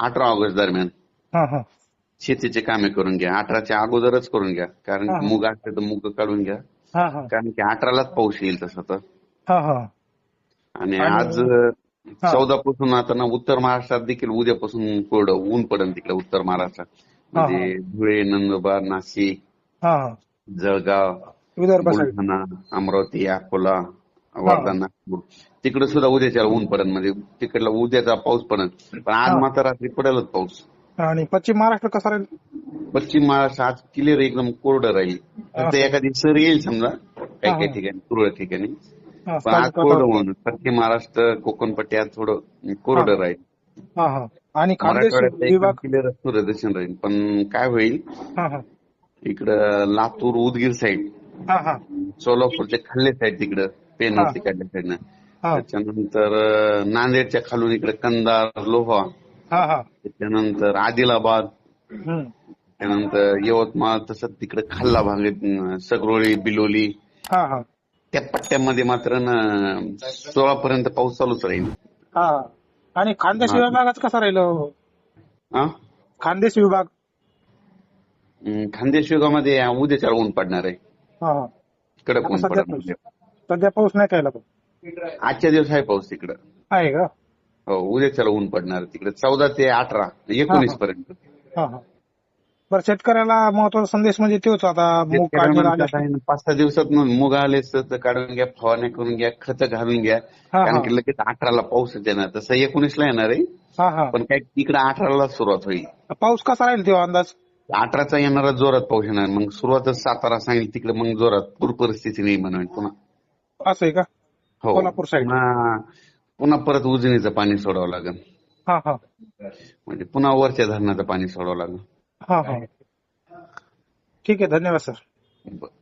अठरा ऑगस्ट दरम्यान. हा हा. शेतीचे कामे करून घ्या. अठराच्या अगोदरच करून घ्या. कारण. की मुग असते तर मुग काढून घ्या. हा हा. कारण की अठरालाच पाऊस येईल तसं तर. हा हा. आणि आज. चौदा पासून आता ना उत्तर महाराष्ट्रात देखील उद्यापासून कोरडं ऊन पडेल तिकडे उत्तर महाराष्ट्रात. म्हणजे धुळे नंदुरबार नाशिक जळगाव बुलढाणा अमरावती अकोला नागपूर तिकडे सुद्धा उद्याच्या ऊन पडेल म्हणजे तिकडला उद्याचा पाऊस पडेल पण आज. मात्र रात्री पडेलच पाऊस. आणि पश्चिम महाराष्ट्र कसा राहील? पश्चिम महाराष्ट्र आज क्लिअर एकदम कोरडं राहील. फक्त. एखादी सर येईल समजा काही काही. ठिकाणी तुरळक ठिकाणी. पण आज कोरडं. होऊन पश्चिम महाराष्ट्र कोकण पट्टी आज थोडं कोरडं. राहील. हा हा. आणि क्लिअर सूर्यदर्शन राहील. पण काय होईल? इकडं लातूर उदगीर साईड सोलापूरच्या खाल्ले साईड तिकडं. पेन हा. तिकडल्या साईडनं हा. त्याच्यानंतर नांदेडच्या खालून इकडे कंदार लोहा. त्याच्यानंतर आदिलाबाद. त्यानंतर यवतमाळ तसं तिकडे खाल्ला भाग सगरोळी बिलोली. त्या पट्ट्यामध्ये मात्र ना सोळा पर्यंत पाऊस चालूच राहील. आणि खानदेश. विभागात कसा राहील? खानदेश विभाग. खानदेश युगामध्ये उद्याच्या ऊन पडणार आहे. कडक ऊन पडणार. सध्या पाऊस नाही काय लागत आजच्या दिवस आहे पाऊस तिकडं. आहे का? हो उद्याच्याला ऊन पडणार. तिकडे चौदा ते अठरा एकोणीस. पर्यंत. बरं शेतकऱ्याला महत्त्वाचा संदेश म्हणजे तोच आता मूग पाच सहा दिवसात मग मुग आले तर काढून घ्या फवारणी करून घ्या खत घालून घ्या. कारण. की लगेच अठराला पाऊसच येणार तसं एकोणीसला येणार आहे. पण काय तिकडे अठराला सुरुवात होईल. पाऊस कसा राहील तेव्हा अंदाज? अठराचा येणारा जोरात पाऊस येणार. मग सुरुवातच सातारा सांगेल तिकडे मग जोरात. पूर परिस्थिती नाही म्हणून पुन्हा. असं आहे का? हो. कोल्हापूर side. पुन्हा पुन्हा परत उजनीचं पाणी सोडावं लागेल. हा हा. म्हणजे पुन्हा वरच्या धरणाचं पाणी सोडावं लागेल. हा हा. ठीक आहे धन्यवाद सर बरं.